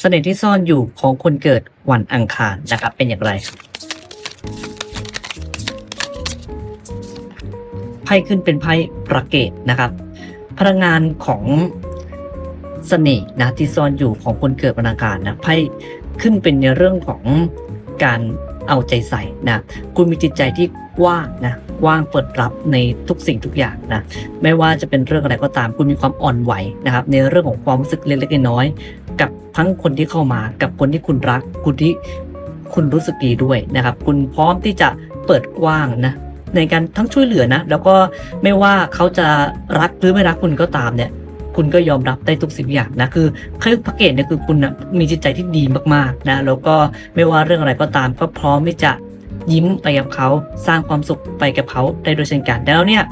เสน่ห์ที่ซ่อนอยู่ของคนเกิดวันอังคารนะครับ เป็นอย่างไรไพ่ขึ้นเป็นไพ่ประเกตนะครับ พลังงานของเสน่ห์นะที่ซ่อนอยู่ของคนเกิดวันอังคารนะไพ่ขึ้นเป็นในเรื่องของการเอาใจใส่นะคุณมีจิตใจที่กว้างนะกว้างเปิดรับในทุกสิ่งทุกอย่างนะไม่ว่าจะเป็นเรื่องอะไรก็ตามคุณมีความอ่อนไหวนะครับ ในเรื่องของความรู้สึกเล็กๆน้อย กับทั้งคนที่เข้ามา กับคนที่คุณรักคุณที่คุณรู้สึกดีด้วยนะครับ คุณพร้อมที่จะเปิดกว้างนะในการทั้งช่วยเหลือนะ แล้วก็ไม่ว่าเขาจะรักหรือไม่รักคุณก็ตามเนี่ย คุณก็ยอมรับได้ทุกสิ่งอย่างนะ คือเครื่องพระเกตเนี่ยคือคุณนะมีจิตใจที่ดีมากๆนะ แล้วก็ไม่ว่าเรื่องอะไรก็ตาม ก็พร้อมที่จะยิ้มไปกับเขาสร้างความสุขไปกับเขาได้โดยเช่นกันแล้วเนี่ย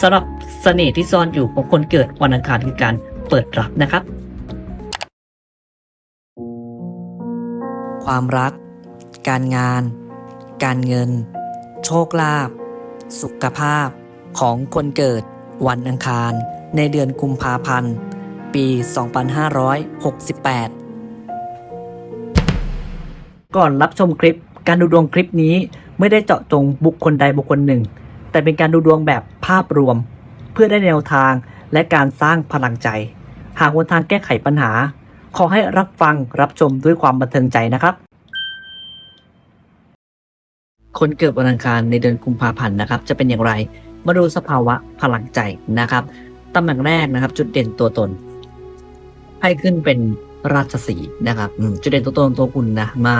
สำหรับเสน่ห์ที่ซ่อนอยู่ของคนเกิดวันอังคารคือการเปิดรับนะครับ ความรัก การงาน การเงิน โชคลาภ สุขภาพ ของคนเกิด วันอังคาร ในเดือนกุมภาพันธ์ ปี 2568 ก่อนรับชมคลิป การดูดวงคลิปนี้ไม่ได้เจาะจงบุคคลใดบุคคลหนึ่ง แต่เป็นการดูดวงแบบภาพรวม เพื่อได้แนวทางและการสร้างพลังใจ หากวนทางแก้ไขปัญหา ขอให้รับฟังรับชมด้วยความบันเทิงใจนะครับ คนเกิดวันอังคารในเดือนกุมภาพันธ์นะครับ จะเป็นอย่างไร มาดูสภาวะพลังใจนะครับตำแหน่งแรกนะครับ จุดเด่นตัวตน ให้ขึ้นเป็นราชสีนะครับจุดเด่นตัวตนตัวคุณนะมา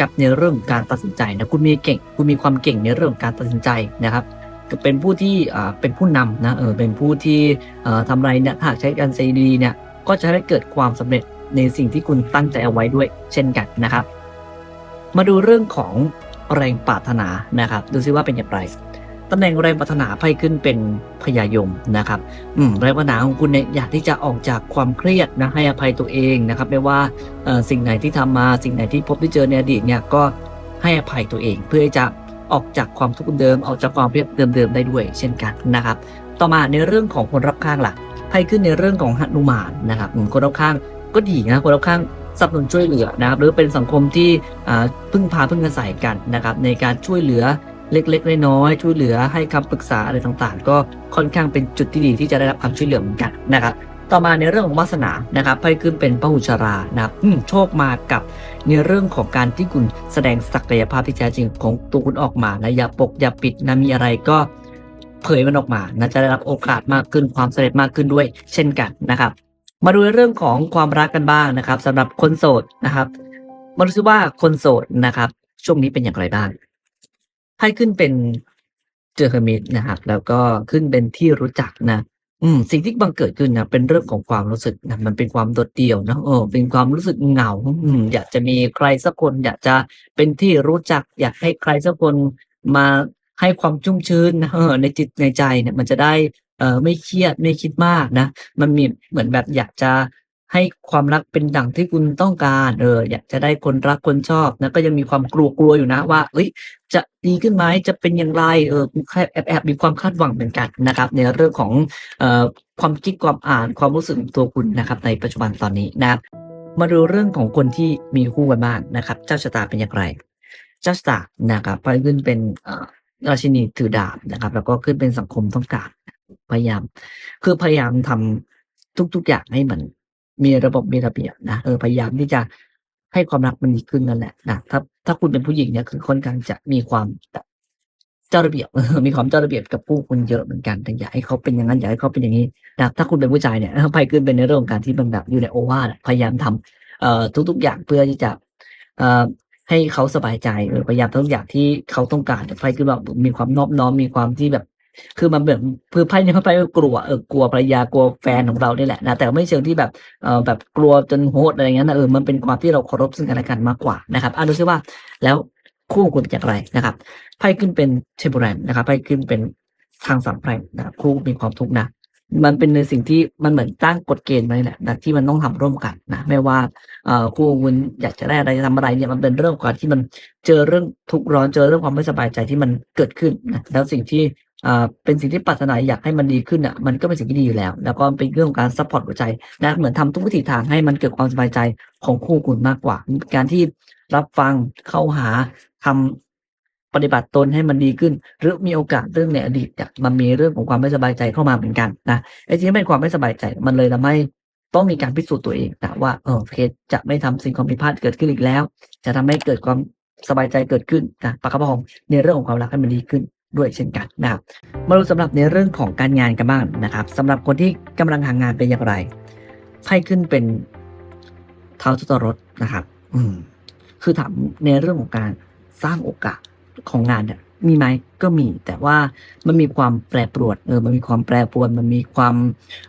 กับในเรื่องการตัดสินใจนะคุณมีเก่งคุณมีความเก่งในเรื่องการตัดสินใจนะครับก็เป็นผู้ที่เป็นผู้นำนะเออเป็นผู้ที่ทำอะไรเนี่ยถ้าหากใช้การใจดีเนี่ย ก็จะได้เกิดความสำเร็จในสิ่งที่คุณตั้งใจเอาไว้ด้วยเช่นกันนะครับ มาดูเรื่องของแรงปรารถนานะครับ ดูซิว่าเป็นอย่างไรตำแหน่งแรงปรารถนาไพ่ขึ้นเป็นพยายมนะครับอืมแรงปรารถนาของคุณเนี่ยอยากที่จะออกจากความเครียดนะให้อภัยตัวเองนะครับ ไม่ว่าสิ่งไหนที่ทำมาสิ่งไหนที่พบที่เจอในอดีตเนี่ยก็ให้อภัยตัวเอง เพื่อจะออกจากความทุกข์เดิมออกจากความเครียดเดิมๆได้ด้วย เช่นกันนะครับ ต่อมาในเรื่องของคนรอบข้างล่ะ ไพ่ขึ้นในเรื่องของหนุมานนะครับคนรอบข้างก็ดีนะคนรอบข้างสนับสนุนช่วยเหลือนะครับ หรือเป็นสังคมที่พึ่งพาพึ่งอาศัยกันนะครับ ในการช่วยเหลือเล็กๆน้อยๆช่วยเหลือให้คำปรึกษาอะไรต่างๆ ก็ค่อนข้างเป็นจุดที่ดีที่จะได้รับความช่วยเหลือเหมือนกันนะครับ ต่อมาในเรื่องของวาสนานะครับไพ่ขึ้นเป็นพระหุชรานะครับโชคมากับในเรื่องของการที่คุณแสดงศักยภาพที่แท้จริงของตัวคุณออกมานะอย่าปกอย่าปิดนะมีอะไรก็ เผยมันออกมานะจะได้รับโอกาสมากขึ้นความสำเร็จมากขึ้นด้วย เช่นกันนะครับ มาดูเรื่องของความรักกันบ้างนะครับสำหรับคนโสดนะครับมาดูซิว่าคนโสดนะครับ ช่วงนี้เป็นอย่างไรบ้างให้ขึ้นเป็นเจอเฮอร์มิตนะครับ แล้วก็ขึ้นเป็นที่รู้จักนะอืมสิ่งที่บังเกิดขึ้นนะเป็นเรื่องของความรู้สึกนะมันเป็นความโดดเดี่ยวนะเออเป็นความรู้สึกเหงาอืมอยากจะมีใครสักคน อยากจะเป็นที่รู้จัก อยากให้ใครสักคนมา ให้ความชุ่มชื้นนะในจิตในใจเนี่ยมันจะได้เออไม่เครียดไม่คิดมากนะ มันมีเหมือนแบบอยากจะให้ความรักเป็นดั่งที่คุณต้องการเอออยากจะได้คนรักคนชอบนะก็ยังมีความกลัวกลัวๆอยู่นะว่าเอ้ยจะดีขึ้นไหมจะเป็นอย่างไรเออแค่แอบแอบมีความคาดหวังเหมือนกันนะครับ ในเรื่องของเอ่อความคิดความอ่านความรู้สึกของตัวคุณนะครับ ในปัจจุบันตอนนี้นะมาดูเรื่องของคนที่มีคู่กันบ้างนะครับ เจ้าชะตาเป็นอย่างไร เจ้าชะตานะครับไปขึ้นเป็นเอ่อ ราชินีถือดาบนะครับ แล้วก็ขึ้นเป็นสังคมต้องการพยายาม คือพยายามทำทุก ๆ อย่างให้มันมีระบบมีระเบียบนะเออพยายามที่จะให้ความรักมันดีขึ้นนั่นแหละนะถ้าถ้าคุณเป็นผู้หญิงเนี่ยคือค่อนข้างจะมีความแบบเจ้าระเบียบมีความเจ้าระเบียบกับผู้คุณเยอะเหมือนกันแต่อย่าให้เขาเป็นอย่างนั้นอย่าให้เขาเป็นอย่างนี้นะถ้าคุณเป็นผู้ชายเนี่ยไพ่ขึ้นเป็นในเรื่องของการที่มันแบบอยู่ในโอวาทพยายามทำเอ่อทุก ๆ อย่างเพื่อที่จะเอ่อ ให้เขาสบายใจเออพยายามทุกอย่างที่เขาต้องการแต่ไพ่ขึ้นแบบมีความนอบน้อมมีความที่แบบ คือมันแบบคือไพ่เนี่ยไพ่ก็กลัวเออกลัวภรรยากลัวแฟนของเรานี่แหละนะแต่ไม่เชิงที่แบบเออแบบกลัวจนโหดอะไรอย่างนั้นนะเออมันเป็นความที่เราเคารพซึ่งกันและกันมากกว่านะครับอะดูซิว่าแล้วคู่คุณอย่างไรนะครับไพ่ขึ้นเป็นเทมเปอร์แรนนะครับไพ่ขึ้นเป็นทางสามแพร่งนะครับคู่มีความทุกข์นะ มันเป็นในสิ่งที่มันเหมือนตั้งกฎเกณฑ์ไว้แหละนะที่มันต้องทำร่วมกันนะไม่ว่าคู่คุณอยากจะได้อะไรจะทำอะไรเนี่ยมันเป็นเรื่องของการที่มันเจอเรื่องทุกข์ร้อนเจอเรื่องความไม่สบายใจที่มันเกิดขึ้นนะแล้วสิ่งที่เป็นสิ่งที่ปรารถนาอยากให้มันดีขึ้นอะมันก็เป็นสิ่งที่ดีอยู่แล้ว แล้วก็เป็นเรื่องของการซัพพอร์ตหัวใจนะเหมือนทำทุกวิถีทางให้มันเกิดความสบายใจของคู่คุณมากกว่า การที่รับฟังเข้าหาทำ ปฏิบัติตนให้มันดีขึ้น หรือมีโอกาสเรื่องในอดีตเนี่ยมันมีเรื่องของความไม่สบายใจเข้ามาเหมือนกันนะไอ้ที่เป็นความไม่สบายใจมันเลยทำให้ต้องมีการพิสูจน์ตัวเองนะว่าเออโอเคจะไม่ทำสิ่งความผิดพลาดเกิดขึ้นอีกแล้ว จะทำให้เกิดความสบายใจเกิดขึ้นนะประคับประคองในเรื่องของความรักให้มันดีขึ้นด้วยเช่นกันนะครับมาดูสำหรับในเรื่องของการงานกันบ้างนะครับสำหรับคนที่กำลังหางานเป็นอย่างไรไพ่ขึ้นเป็นเท้าจตุรสนะครับ อืมคือถามในเรื่องของการสร้างโอกาส ของงานเนี่ยมีไหมก็มี แต่ว่ามันมีความแปรปรวนเออมันมีความแปรปรวนมันมีความ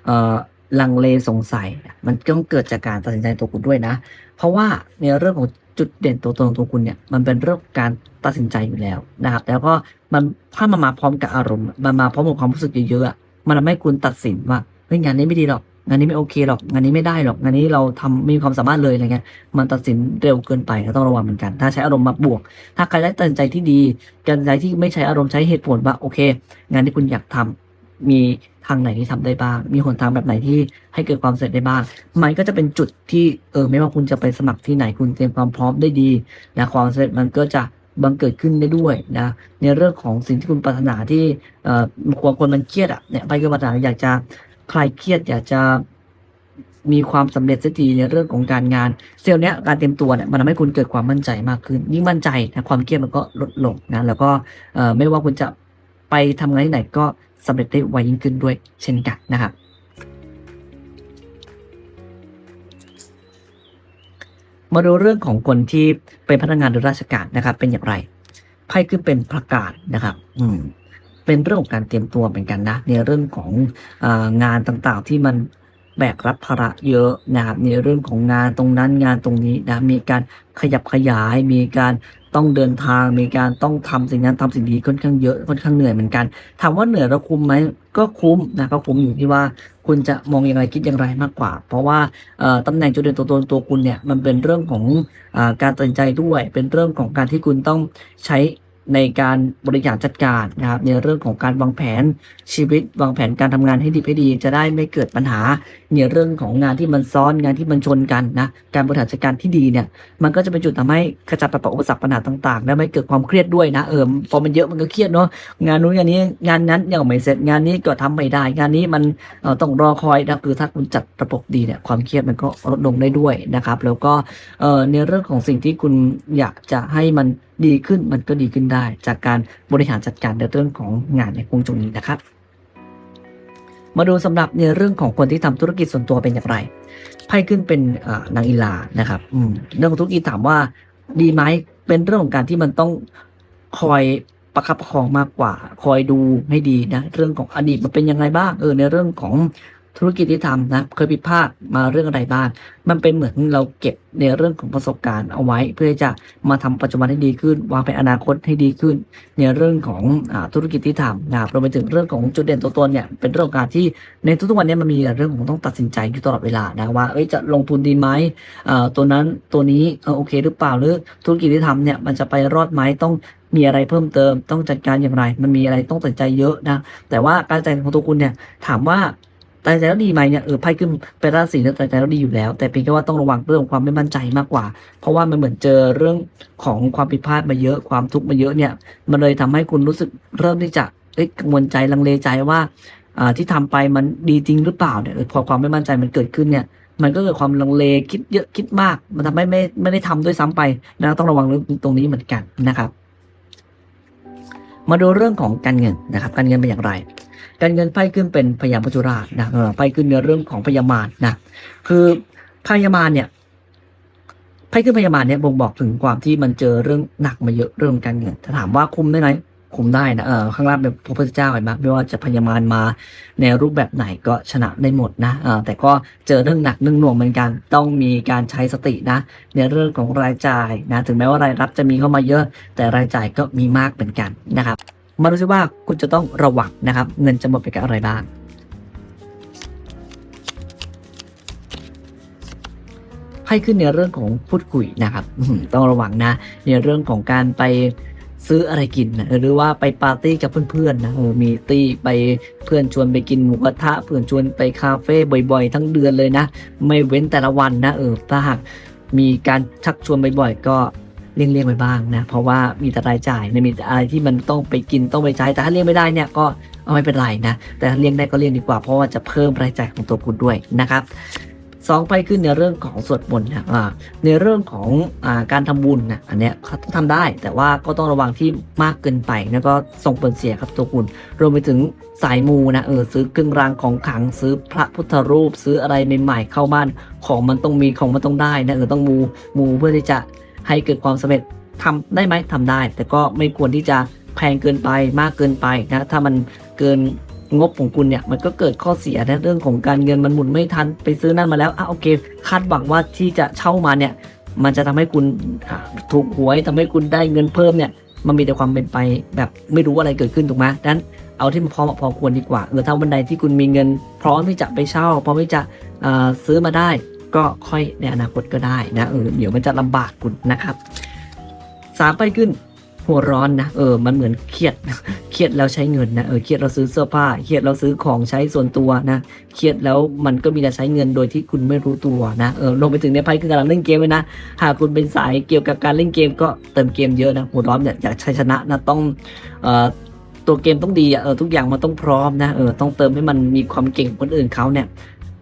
เอ่อลังเลสงสัย มันต้องเกิดจากการตัดสินใจตัวคุณด้วยนะ เพราะว่าในเรื่องของจุดเด่นตัวตนของตัวคุณเนี่ยมันเป็นเรื่องการตัดสินใจอยู่แล้วนะครับ แล้วก็มันถ้ามันมาพร้อมกับอารมณ์ มันมาพร้อมกับความรู้สึกเยอะๆมันทำให้คุณตัดสินว่าเฮ้ยงานนี้ไม่ดีหรอก งานนี้ไม่โอเคหรอกงานนี้ไม่ได้หรอกงานนี้เราทำไม่มีความสามารถเลยอะไรเงี้ยมันตัดสินเร็วเกินไปก็ต้องระวังเหมือนกัน ถ้าใช้อารมณ์มาบวก ถ้าใครได้ตัดสินใจที่ดีการตัดสินใจที่ไม่ใช้อารมณ์ใช้เหตุผลว่าโอเค งานที่คุณอยากทำมีทางไหนที่ทำได้บ้าง มีหนทางแบบไหนที่ให้เกิดความสำเร็จได้บ้าง มันก็จะเป็นจุดที่เออไม่ว่าคุณจะไปสมัครที่ไหนคุณเตรียมความพร้อมได้ดีนะความสำเร็จมันก็จะบังเกิดขึ้นได้ด้วยนะในเรื่องของสิ่งที่คุณปรารถนาที่เอ่อบางคนมันเครียดอะเนี่ยไปก็ปรารถนาอยากจะ คลายเครียดอยากจะมีความสำเร็จสักทีในเรื่องของการงาน เซลล์เนี้ยการเตรียมตัวเนี่ยมันทำให้คุณเกิดความมั่นใจมากขึ้น ยิ่งมั่นใจนะความเครียดมันก็ลดลงนะแล้วก็ไม่ว่าคุณจะไปทำงานที่ไหนก็สำเร็จได้ไวยิ่งขึ้นด้วยเช่นกันนะครับมาดูเรื่องของคนที่เป็นพนักงานหรือราชการนะครับ เป็นอย่างไรไพ่ขึ้นเป็นประกาศนะครับ อืม เป็นเรื่องของการเตรียมตัวเหมือนกันนะ ในเรื่องของอางานต่างๆที่มันแบกรับภาระเยอะนะครับในเรื่องของงานตรงนั้นงานตรงนี้นะมีการขยับขยาย มีการต้องเดินทาง มีการต้องทำสิ่งนั้นทำสิ่งนี้ค่อนข้างเยอะค่อนข้างเหนื่อยเหมือนกันถามว่าเหนื่อยแล้วคุ้มไหมก็คุ้มนะก็คุ้มอยู่ที่ว่าคุณจะมองอย่างไรคิดอย่างไรมากกว่า เพราะว่าตำแหน่งจุดเด่นตัวตนตัวคุณเนี่ยมันเป็นเรื่องของอการตัดสินใจด้วย เป็นเรื่องของการที่คุณต้องใช้ ในการบริหารจัดการนะครับ ในเรื่องของการวางแผนชีวิตวางแผนการทำงานให้ดีให้ดี จะได้ไม่เกิดปัญหาในเรื่องของงานที่มันซ้อนงานที่มันชนกันนะการบริหารจัดการที่ดีเนี่ย มันก็จะเป็นจุดทำให้กระจัดปัดเป่าอุปสรรคปัญหาต่างๆและไม่เกิดความเครียดด้วยนะเออพอมันเยอะมันก็เครียดเนาะงานนู้นงานนี้งานนั้นยังไม่เสร็จงานนี้ก็ทำไม่ได้ งานนี้มันเอ่อต้องรอคอยนะคือถ้าคุณจัดระบบดีเนี่ยความเครียดมันก็ลดลงได้ด้วยนะครับ แล้วก็เอ่อในเรื่องของสิ่งที่คุณอยากจะให้มัน ดีขึ้นมันก็ดีขึ้นได้ จากการบริหารจัดการในเรื่องของงานในวงจุงนี้นะครับ มาดูสำหรับในเรื่องของคนที่ทำธุรกิจส่วนตัวเป็นอย่างไรไพ่ขึ้นเป็นนางอิลานะครับเรื่องของธุรกิจถามว่าดีไหมเป็นเรื่องของการที่มันต้องคอยประคับประคองมากกว่า คอยดูให้ดีนะ เรื่องของอดีตมันเป็นยังไงบ้างเออในเรื่องของ ธุรกิจที่ทำนะเคยผิดพลาดมาเรื่องอะไรบ้าง มันเป็นเหมือนเราเก็บในเรื่องของประสบการณ์เอาไว้ เพื่อจะมาทำปัจจุบันให้ดีขึ้น วางแผนอนาคตให้ดีขึ้น ในเรื่องของอธุรกิจที่ทำนะครับรวมไปถึงเรื่องของจุดเด่นตัวตนเนี่ยเป็นเรื่องการที่ในทุกๆวันเนี้มันมีเรื่องของต้องตัดสินใจอยู่ตลอดเวลานะว่าจะลงทุนดีไหมตัวนั้นตัวนี้โอเคหรือเปล่าหรือธุรกิจที่ทำเนี่ยมันจะไปรอดไหมต้องมีอะไรเพิ่มเติมต้องจัดการอย่างไร มันมีอะไรต้องตัดสินใจเยอะนะแต่ว่าการตัดใจของตัวคุณเนี่ยถามว่า ตัดสินใจแล้วดีไหมเนี่ยเออไพ่ขึ้นเป็นราศีเนี่ยตัดสินใจแล้วดีอยู่แล้ว แต่เพียงแค่ว่าต้องระวังเรื่องของความไม่มั่นใจมากกว่า เพราะว่ามันเหมือนเจอเรื่องของความผิดพลาดมาเยอะความทุกข์มาเยอะเนี่ยมันเลยทำให้คุณรู้สึกเริ่มที่จะเอ้ยกังวลใจลังเลใจว่าอ่าที่ทำไปมันดีจริงหรือเปล่าเนี่ยพอความไม่มั่นใจมันเกิดขึ้นเนี่ยมันก็เกิดความลังเลคิดเยอะคิดมาก มันทำให้ไม่ไม่ได้ทำด้วยซ้ำไปนะต้องระวังเรื่องตรงนี้เหมือนกันนะครับ มาดูเรื่องของการเงินนะครับ การเงินเป็นอย่างไร การเงินไพ่ขึ้นเป็นพยามัจจุราชนะไพ่ขึ้นในเรื่องของพยามารนะคือพยามารเนี่ยไพ่ขึ้นพยาบาลเนี่ยบ่งบอกถึงความที่มันเจอเรื่องหนักมาเยอะเรื่องการเงินถ้าถามว่าคุมได้ไหมคุมได้นะเออข้างล่างเป็นพระพุทธเจ้าเห็นไหมไม่ว่าจะพยาบาลมาในรูปแบบไหนก็ชนะได้หมดนะเออแต่ก็เจอเรื่องหนักเรื่องหน่วงเหมือนกัน ต้องมีการใช้สตินะ ในเรื่องของรายจ่ายนะ ถึงแม้ว่ารายรับจะมีเข้ามาเยอะ แต่รายจ่ายก็มีมากเหมือนกันนะครับ มาดูซิว่าคุณจะต้องระวังนะครับ เงินจะหมดไปกับอะไรบ้าง ให้ขึ้นในเรื่องของพูดคุยนะครับต้องระวังนะ ในเรื่องของการไปซื้ออะไรกินนะหรือว่าไปปาร์ตี้กับเพื่อนๆนะเออมีตี้ไปเพื่อนชวนไปกินหมูกระทะเพื่อนชวนไปคาเฟ่บ่อยๆ ทั้งเดือนเลยนะ ไม่เว้นแต่ละวันนะเออถ้าหากมีการชักชวนบ่อยๆ ก็ เลี่ยงๆไปบ้างนะเพราะว่ามีแต่รายจ่ายนะมีแต่อะไรที่มันต้องไปกินต้องไปใช้แต่ถ้าเลี่ยงไม่ได้เนี่ยก็เอาไม่เป็นไรนะแต่ถ้าเลี่ยงได้ก็เลี่ยงดีกว่าเพราะว่าจะเพิ่มรายจ่ายของตัวคุณด้วยนะครับสองไปขึ้นในเรื่องของสวดมนต์นะในเรื่องของอการทำบุญนะอันเนี้ยเขาต้องทำได้ แต่ว่าก็ต้องระวังที่มากเกินไปแล้วก็ส่งผลเสียครับตัวคุณรวมไปถึงสายมูนะเออซื้อเครื่องรางของขลังซื้อพระพุทธรูป ซื้ออะไรใหม่ๆเข้าบ้านของมันต้องมีของมันต้องได้นะเออต้องมูมูเพื่อที่จะ ให้เกิดความสำเร็จทำได้ไหมทำได้ แต่ก็ไม่ควรที่จะแพงเกินไปมากเกินไปนะถ้ามันเกินงบของคุณเนี่ยมันก็เกิดข้อเสียในเรื่องของการเงินมันหมุนไม่ทันไปซื้อนั่นมาแล้วอะโอเค คาดหวังว่าที่จะเช่ามาเนี่ยมันจะทำให้คุณถูกหวยทำให้คุณได้เงินเพิ่มเนี่ยมันมีแต่ความเป็นไปแบบไม่รู้อะไรเกิดขึ้นถูกไหมดังนั้นเอาที่มันพอเหมาะพอควรดีกว่าเออถ้าวันใดที่คุณมีเงิน พร้อมที่จะไปเช่าพร้อมที่จะซื้อมาได้ ก็ค่อยในอนาคตก็ได้นะเออเดี๋ยวมันจะลำบากคุณนะครับสามไปขึ้นหัวร้อนนะเออมันเหมือนเครียดเครียดแล้วใช้เงินนะเออเครียดเราซื้อเสื้อผ้าเครียดเราซื้อของใช้ส่วนตัวนะเครียดแล้วมันก็มีแต่ใช้เงินโดยที่คุณไม่รู้ตัวนะเออลงไปถึงในไพ่คือกำลังเล่นเกมเลยนะหากคุณเป็นสายเกี่ยวกับการเล่นเกมก็เติมเกมเยอะนะหัวร้อนเนี่ยอยากใช้ชนะนะต้องเอ่อตัวเกมต้องดีเออทุกอย่างมันต้องพร้อมนะเออต้องเติมให้มันมีความเก่งกว่าคนอื่นเขาเนี่ย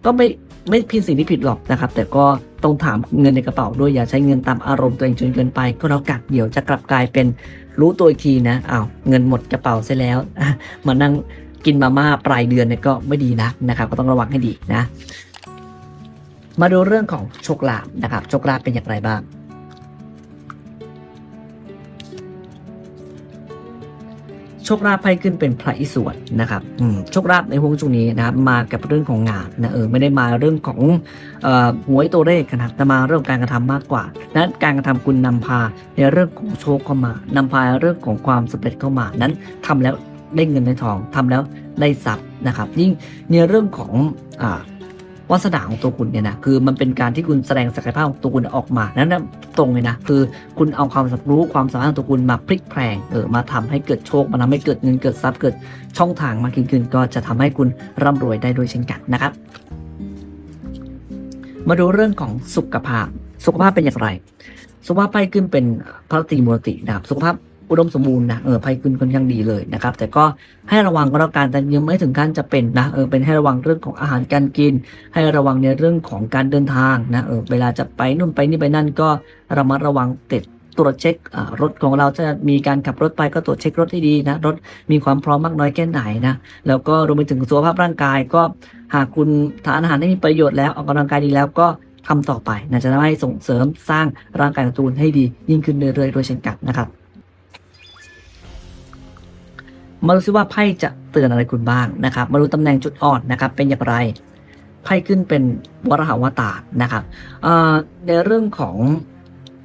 ก็ไม่ ไม่ผิดสิ่งที่ผิดหรอกนะครับ แต่ก็ต้องถามเงินในกระเป๋าด้วยอย่าใช้เงินตามอารมณ์ตัวเองจนเกินไปก็แล้วกันเดี๋ยวจะกลับกลายเป็นรู้ตัวอีกทีนะอ้าวเงินหมดกระเป๋าเสียแล้ว มานั่งกินมาม่าปลายเดือนเนี่ยก็ไม่ดีนะนะครับ ก็ต้องระวังให้ดีนะ มาดูเรื่องของโชคลาภนะครับโชคลาภเป็นอย่างไรบ้าง ชคลาภไพ่ขึ้นเป็นพระอิศวรนะครับโชคลาภในห่วงช่วงนี้นะครับมากับเรื่องของงานนะเออไม่ได้มาเรื่องของออหวยตัวเลขนะครับแต่มาเรื่องการกระทำมากกว่านั้นการกระทำคุณนำพาในเรื่องของโชคเข้ามานำพาเรื่องของความสำเร็จเข้ามานั้นทำแล้วได้เงินได้ทองทำแล้วได้ทรัพย์นะครับยิ่งในเรื่องของอ วาสนาของตัวคุณเนี่ยนะคือมันเป็นการที่คุณแสดงศักยภาพของตัวคุณออกมานั้นนะตรงเลยนะคือคุณเอาความรู้ความสามารถของตัวคุณมาพลิกแพลงเออมาทำให้เกิดโชคมาทำให้เกิดเงินเกิดทรัพย์เกิดช่องทางมากขึ้นก็จะทำให้คุณร่ำรวยได้ด้วยเช่นกันนะครับ มาดูเรื่องของสุขภาพ สุขภาพเป็นอย่างไร สุขภาพไพ่ขึ้นเป็นพระตรีมูรตินะครับสุขภาพ อุดมสมบูรณ์นะเออไพ่ขึ้นค่อนข้างดีเลยนะครับ แต่ก็ให้ระวังก็แล้วกันแต่ยังไม่ถึงขั้นจะเป็นนะเออเป็นให้ระวังเรื่องของอาหารการกิน ให้ระวังในเรื่องของการเดินทางนะเออเวลาจะไปนู่นไปนี่ไปนั่นก็ระมัดระวังติดตรวจเช็ครถของเราจะมีการขับรถไปก็ตรวจเช็ครถให้ดีนะรถมีความพร้อมมากน้อยแค่ไหนนะแล้วก็รวมไปถึงสุขภาพร่างกายก็หากคุณทานอาหารได้มีประโยชน์แล้วออกกำลังกายดีแล้วก็ทำต่อไปนะจะทำให้ส่งเสริมสร้างร่างกายของตัวคุณให้ดียิ่งขึ้นเรื่อยๆโดยเช่นกันนะครับ มาดูซิว่าไพ่จะเตือนอะไรคุณบ้างนะครับ มาดูตำแหน่งจุดอ่อนนะครับ เป็นอย่างไร ไพ่ขึ้นเป็นวรหาวตารนะครับในเรื่องของ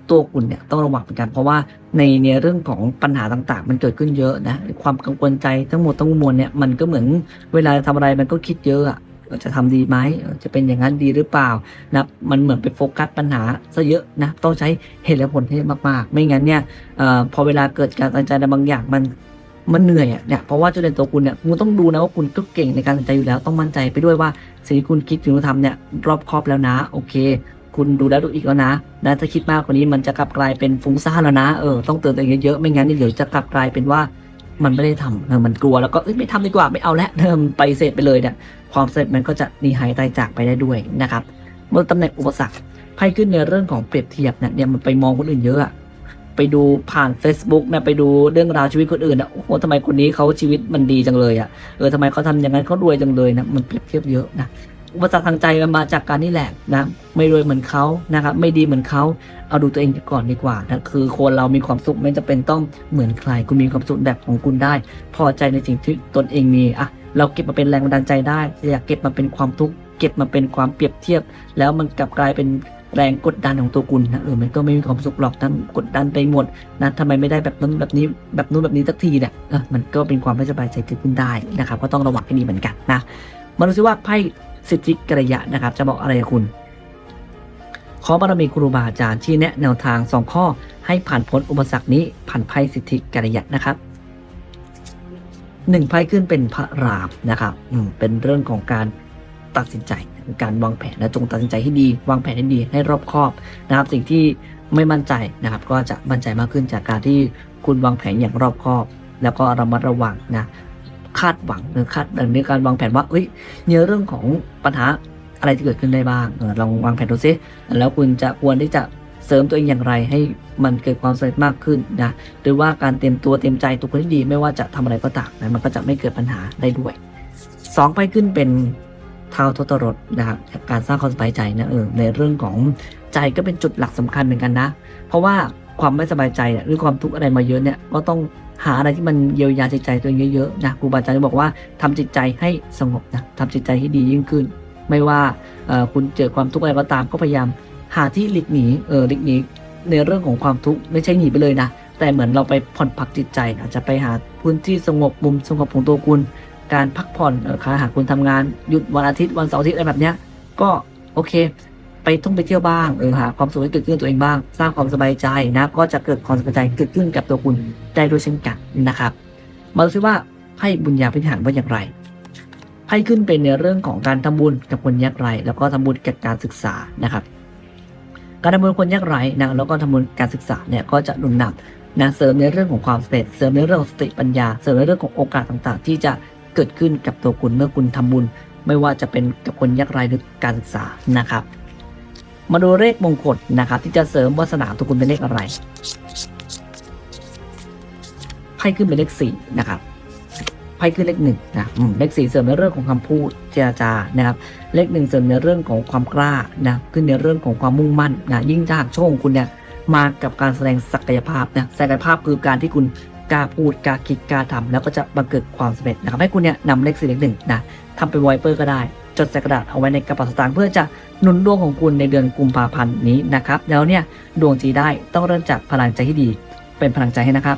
ตัวคุณเนี่ยต้องระวังเหมือนกัน เพราะว่าในในเรื่องของปัญหาต่างๆ มันเกิดขึ้นเยอะนะความกังวลใจทั้งหมดทั้งมวลเนี่ยมันก็เหมือนเวลาทำอะไรมันก็คิดเยอะอะจะทำดีไหมจะเป็นอย่างนั้นดีหรือเปล่านะมันเหมือนไปโฟกัสปัญหาซะเยอะนะต้องใช้เหตุและผลให้มากๆ ไม่งั้นเนี่ยอพอเวลาเกิดการตัดใจในบางอย่างมัน มันเหนื่อยอะเนี่ยเพราะว่าจุดเด่นตัวคุณเนี่ยคุณต้องดูนะว่าคุณก็เก่งในการตัดสินใจอยู่แล้วต้องมั่นใจไปด้วยว่าสิ่งที่คุณคิดถึงคุณทำเนี่ยรอบครอบแล้วนะ โอเค คุณดูแล้วดูอีกแล้วนะนะถ้าคิดมากกว่านี้มันจะกลับกลายเป็นฟุ้งซ่านแล้วนะเออต้องเตือนตัวเองเยอะๆไม่งั้นเดี๋ยวจะกลับกลายเป็นว่ามันไม่ได้ทำเออมันกลัวแล้วก็เอ้ยไม่ทำดีกว่าไม่เอาแล้วเออมันไปเสร็จไปเลยเนี่ยความสำเร็จมันก็จะหนีหายตายจากไปได้ด้วยนะครับเมื่อตำแหน่งอุปสรรคไพ่ขึ้นในเรื่องของเปรียบเทียบเนี่ยมันไปมองคนอื่นเยอะ ไปดูผ่าน Facebook นะไปดูเรื่องราวชีวิตคนอื่นนะโอ้โหทำไมคนนี้เขาชีวิตมันดีจังเลยอะ่ะเออทำไมเขาทำอย่างนั้นเขารวยจังเลยนะมันเปรียบเทียบเยอะนะอุปสรรคทางใจมันมาจากการนี่แหละนะไม่รวยเหมือนเขานะครับไม่ดีเหมือนเขาเอาดูตัวเองก่อนดีกว่านะคือคนเรามีความสุขไม่จำเป็นต้องเหมือนใครคุณมีความสุขแบบของคุณได้ พอใจในสิ่งที่ตนเองมีอะเราเก็บมาเป็นแรงบันดาลใจได้อยากเก็บมาเป็นความทุกข์เก็บมาเป็นความเปรียบเทียบ แล้วมันกลับกลายเป็น แรงกดดันของตัวคุณนะเออมันก็ไม่มีความสุขหรอกทั้งกดดันไปหมดนะทำไมไม่ได้แบบนั้นแบบนี้แบบนู้นแบบนี้สักทีเนี่ยเออมันก็เป็นความไม่สบายใจเกิดขึ้นได้นะครับก็ต้องระวังให้ดีเหมือนกันนะมาดูซิว่าไพ่สิทธิกระยะนะครับ จะบอกอะไรกับคุณ ขอบารมีครูบาอาจารย์ที่แนะแนวทางสองข้อให้ผ่านพ้นอุปสรรคนี้ผ่านไพ่สิทธิกัลยะนะครับหนึ่งไพ่ขึ้นเป็นพระรามนะครับ อืมเป็นเรื่องของการตัดสินใจ การวางแผนและจงตัดสินใจให้ดี วางแผนให้ดีให้รอบคอบนะครับ สิ่งที่ไม่มั่นใจนะครับ ก็จะมั่นใจมากขึ้นจากการที่คุณวางแผนอย่างรอบคอบ แล้วก็ระมัดระวังนะคาดหวังหรือคาดในการวางแผนว่าเอ้ยในเรื่องของปัญหาอะไรที่เกิดขึ้นได้บ้างลองวางแผนดูซิแล้วคุณจะควรที่จะเสริมตัวเองอย่างไรให้มันเกิดความสำเร็จมากขึ้นนะหรือว่าการเตรียมตัวเตรียมใจตัวคนที่ดีไม่ว่าจะทำอะไรก็ตามนะมันก็จะไม่เกิดปัญหาได้ด้วยสองไปขึ้นเป็น เท้าทศรถนะครับการสร้างความสบายใจนะเออในเรื่องของใจก็เป็นจุดหลักสำคัญเหมือนกันนะ เพราะว่าความไม่สบายใจเนี่ยหรือความทุกข์อะไรมาเยอะเนี่ยก็ต้องหาอะไรที่มันเยียวยาจิตใจตัวเองเยอะๆนะครูบาอาจารย์บอกว่าทำจิตใจให้สงบนะทำจิตใจให้ดียิ่งขึ้น ไม่ว่าคุณเจอความทุกข์อะไรก็ตามก็พยายามหาที่หลีกหนีเออหลีกหนีในเรื่องของความทุกข์ไม่ใช่หนีไปเลยนะแต่เหมือนเราไปผ่อนพักจิตใจอาจจะไปหาพื้นที่สงบมุมสงบของตัวคุณ การพักผ่อนเออหากคุณทำงานหยุดวันอาทิตย์วันเสาร์อาทิตย์อะไรแบบเนี้ย ก็โอเค ไปท่องไปเที่ยวบ้างเออหาความสุขให้เกิดขึ้นตัวเองบ้าง สร้างความสบายใจนะ ก็จะเกิดความสบายใจเกิดขึ้นกับตัวคุณได้ด้วยเช่นกันนะครับ มาดูซิว่าไพ่บุญญาพิธานว่าอย่างไรไพ่ขึ้นเป็นในเรื่องของการทำบุญกับคนยากไร้แล้วก็ทำบุญกับการศึกษานะครับ การทำบุญคนยากไร้นะแล้วก็ทำบุญการศึกษาเนี่ยก็จะหนุนนำนะเสริมในเรื่องของความสำเร็จเสริมในเรื่องของสติปัญญา เสริมในเรื่องของโอกาสต่างๆ ที่จะ เกิดขึ้นกับตัวคุณเมื่อคุณทำบุญ ไม่ว่าจะเป็นกับคนยากไร้หรือการศึกษานะครับ มาดูเลขมงคลนะครับ ที่จะเสริมวาสนาตัวคุณเป็นเลขอะไรไพ่ขึ้นเป็นเลขสี่นะครับไพ่ขึ้นเลขหนึ่งนะอืมเลขสี่เสริมในเรื่องของคำพูดเจรจานะครับ เลขหนึ่งเสริมในเรื่องของความกล้านะขึ้นในเรื่องของความมุ่งมั่นนะยิ่งถ้าหากโชคของคุณเนี่ยมากับการแสดงศักยภาพนะศักยภาพคือการที่คุณ กล้าพูดกล้าคิดกล้าทำแล้วก็จะบังเกิดความสำเร็จนะครับให้คุณเนี่ยนำเลขสี่เลขหนึ่งนะทำเป็นไวเปอร์ก็ได้ จดใส่กระดาษเอาไว้ในกระเป๋าสตางค์เพื่อจะหนุนดวงของคุณในเดือนกุมภาพันธ์นี้นะครับแล้วเนี่ยดวงจีได้ต้องเริ่มจากพลังใจที่ดี เป็นพลังใจให้นะครับ